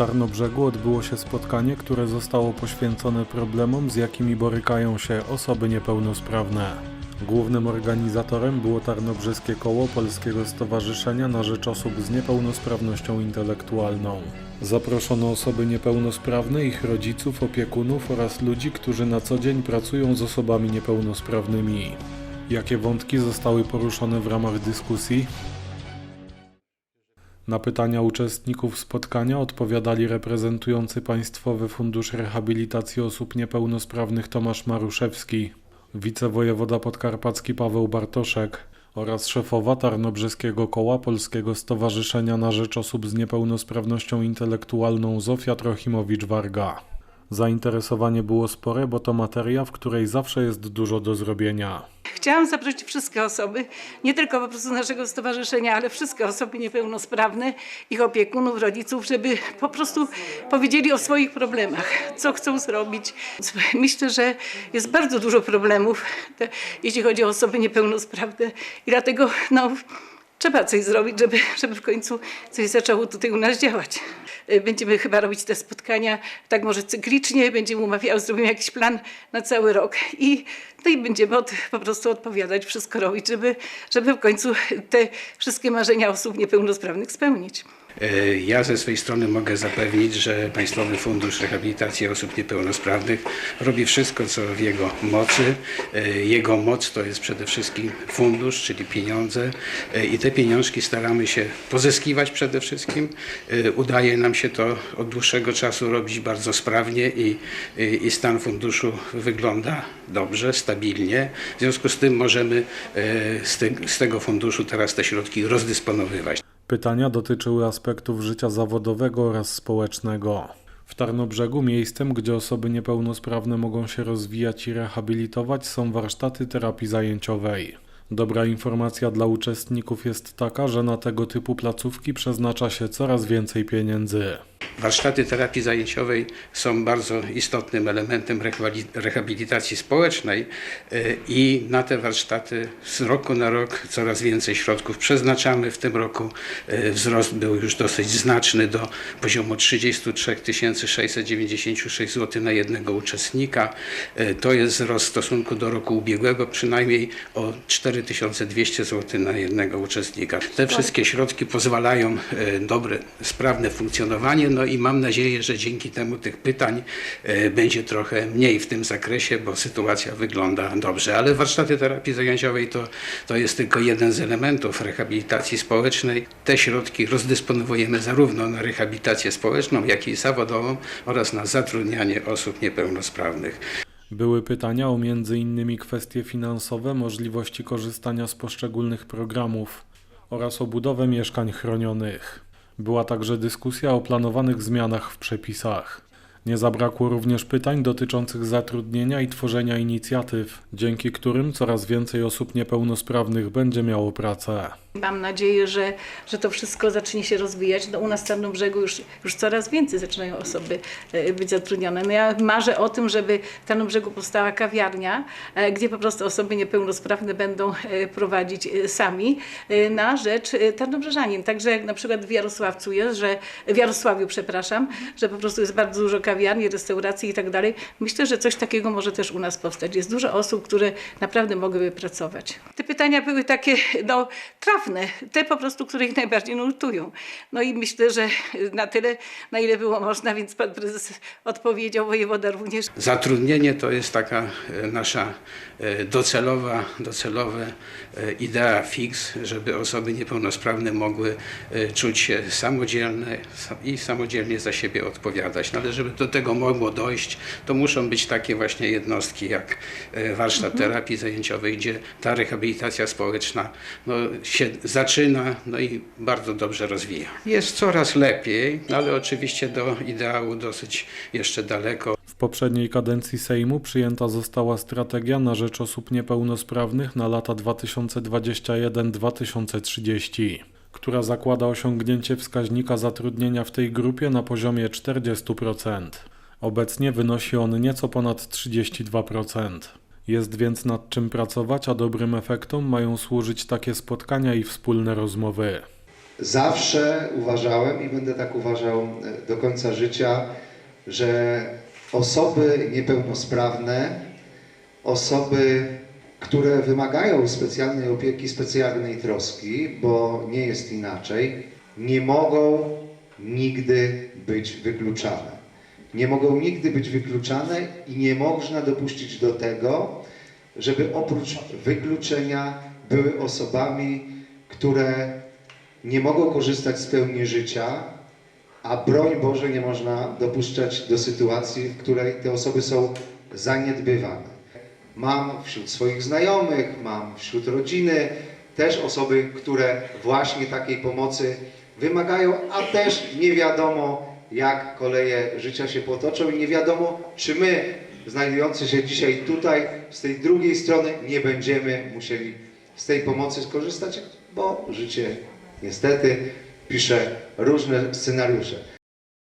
Tarnobrzegu odbyło się spotkanie, które zostało poświęcone problemom, z jakimi borykają się osoby niepełnosprawne. Głównym organizatorem było Tarnobrzeskie Koło Polskiego Stowarzyszenia na rzecz osób z niepełnosprawnością intelektualną. Zaproszono osoby niepełnosprawne, ich rodziców, opiekunów oraz ludzi, którzy na co dzień pracują z osobami niepełnosprawnymi. Jakie wątki zostały poruszone w ramach dyskusji? Na pytania uczestników spotkania odpowiadali reprezentujący Państwowy Fundusz Rehabilitacji Osób Niepełnosprawnych Tomasz Maruszewski, wicewojewoda podkarpacki Paweł Bartoszek oraz szefowa Tarnobrzeskiego Koła Polskiego Stowarzyszenia na Rzecz Osób z Niepełnosprawnością Intelektualną Zofia Trochimowicz-Warga. Zainteresowanie było spore, bo to materia, w której zawsze jest dużo do zrobienia. Chciałam zaprosić wszystkie osoby, nie tylko po prostu naszego stowarzyszenia, ale wszystkie osoby niepełnosprawne, ich opiekunów, rodziców, żeby po prostu powiedzieli o swoich problemach, co chcą zrobić. Myślę, że jest bardzo dużo problemów, jeśli chodzi o osoby niepełnosprawne i dlatego no, trzeba coś zrobić, żeby, żeby w końcu coś zaczęło tutaj u nas działać. Y, Będziemy chyba robić te spotkania tak może cyklicznie, będziemy umawiały, zrobimy jakiś plan na cały rok i, no i będziemy od, po prostu odpowiadać, wszystko robić, żeby, żeby w końcu te wszystkie marzenia osób niepełnosprawnych spełnić. E, Ja ze swojej strony mogę zapewnić, że Państwowy Fundusz Rehabilitacji Osób Niepełnosprawnych robi wszystko, co w jego mocy. E, Jego moc to jest przede wszystkim fundusz, czyli pieniądze E, i te pieniążki staramy się pozyskiwać przede wszystkim. Udaje nam się to od dłuższego czasu robić bardzo sprawnie i, i, i stan funduszu wygląda dobrze, stabilnie. W związku z tym możemy z, te, z tego funduszu teraz te środki rozdysponowywać. Pytania dotyczyły aspektów życia zawodowego oraz społecznego. W Tarnobrzegu miejscem, gdzie osoby niepełnosprawne mogą się rozwijać i rehabilitować, są warsztaty terapii zajęciowej. Dobra informacja dla uczestników jest taka, że na tego typu placówki przeznacza się coraz więcej pieniędzy. Warsztaty terapii zajęciowej są bardzo istotnym elementem rehabili- rehabilitacji społecznej y, i na te warsztaty z roku na rok coraz więcej środków przeznaczamy. W tym roku y, wzrost był już dosyć znaczny do poziomu 33 696 zł na jednego uczestnika. Y, To jest wzrost w stosunku do roku ubiegłego przynajmniej o 4200 zł na jednego uczestnika. Te wszystkie środki pozwalają dobre, sprawne funkcjonowanie, no i mam nadzieję, że dzięki temu tych pytań e, będzie trochę mniej w tym zakresie, bo sytuacja wygląda dobrze. Ale warsztaty terapii zajęciowej to, to jest tylko jeden z elementów rehabilitacji społecznej. Te środki rozdysponowujemy zarówno na rehabilitację społeczną, jak i zawodową oraz na zatrudnianie osób niepełnosprawnych. Były pytania o m.in. kwestie finansowe, możliwości korzystania z poszczególnych programów oraz o budowę mieszkań chronionych. Była także dyskusja o planowanych zmianach w przepisach. Nie zabrakło również pytań dotyczących zatrudnienia i tworzenia inicjatyw, dzięki którym coraz więcej osób niepełnosprawnych będzie miało pracę. Mam nadzieję, że, że to wszystko zacznie się rozwijać. No, u nas w Tarnobrzegu już, już coraz więcej zaczynają osoby e, być zatrudnione. No, ja marzę o tym, żeby w Tarnobrzegu powstała kawiarnia, e, gdzie po prostu osoby niepełnosprawne będą e, prowadzić sami na rzecz Tarnobrzeżanin. Także jak na przykład w Jarosławcu jest, że w Jarosławiu, przepraszam, że po prostu jest bardzo dużo kawiarni, restauracji i tak dalej. Myślę, że coś takiego może też u nas powstać. Jest dużo osób, które naprawdę mogłyby pracować. Te pytania były takie no, trafne, te po prostu, które ich najbardziej nurtują. No i myślę, że na tyle, na ile było można, więc pan prezes odpowiedział, wojewoda również. Zatrudnienie to jest taka e, nasza e, docelowa, docelowe e, idea fix, żeby osoby niepełnosprawne mogły czuć się samodzielne sa- i samodzielnie za siebie odpowiadać. No ale żeby do tego mogło dojść, to muszą być takie właśnie jednostki jak e, warsztat terapii zajęciowej, gdzie ta rehabilitacja społeczna no, się zaczyna no i bardzo dobrze rozwija. Jest coraz lepiej, ale oczywiście do ideału dosyć jeszcze daleko. W poprzedniej kadencji Sejmu przyjęta została strategia na rzecz osób niepełnosprawnych na lata 2021-2030, która zakłada osiągnięcie wskaźnika zatrudnienia w tej grupie na poziomie 40%. Obecnie wynosi on nieco ponad 32%. Jest więc nad czym pracować, a dobrym efektom mają służyć takie spotkania i wspólne rozmowy. Zawsze uważałem i będę tak uważał e, do końca życia, że osoby niepełnosprawne, osoby, które wymagają specjalnej opieki, specjalnej troski, bo nie jest inaczej, nie mogą nigdy być wykluczane. Nie mogą nigdy być wykluczane i nie można dopuścić do tego, żeby oprócz wykluczenia były osobami, które nie mogą korzystać z pełni życia, a broń Boże nie można dopuszczać do sytuacji, w której te osoby są zaniedbywane. Mam wśród swoich znajomych, mam wśród rodziny też osoby, które właśnie takiej pomocy wymagają, a też nie wiadomo, jak koleje życia się potoczą i nie wiadomo, czy my, znajdujący się dzisiaj tutaj, z tej drugiej strony, nie będziemy musieli z tej pomocy skorzystać, bo życie niestety pisze różne scenariusze.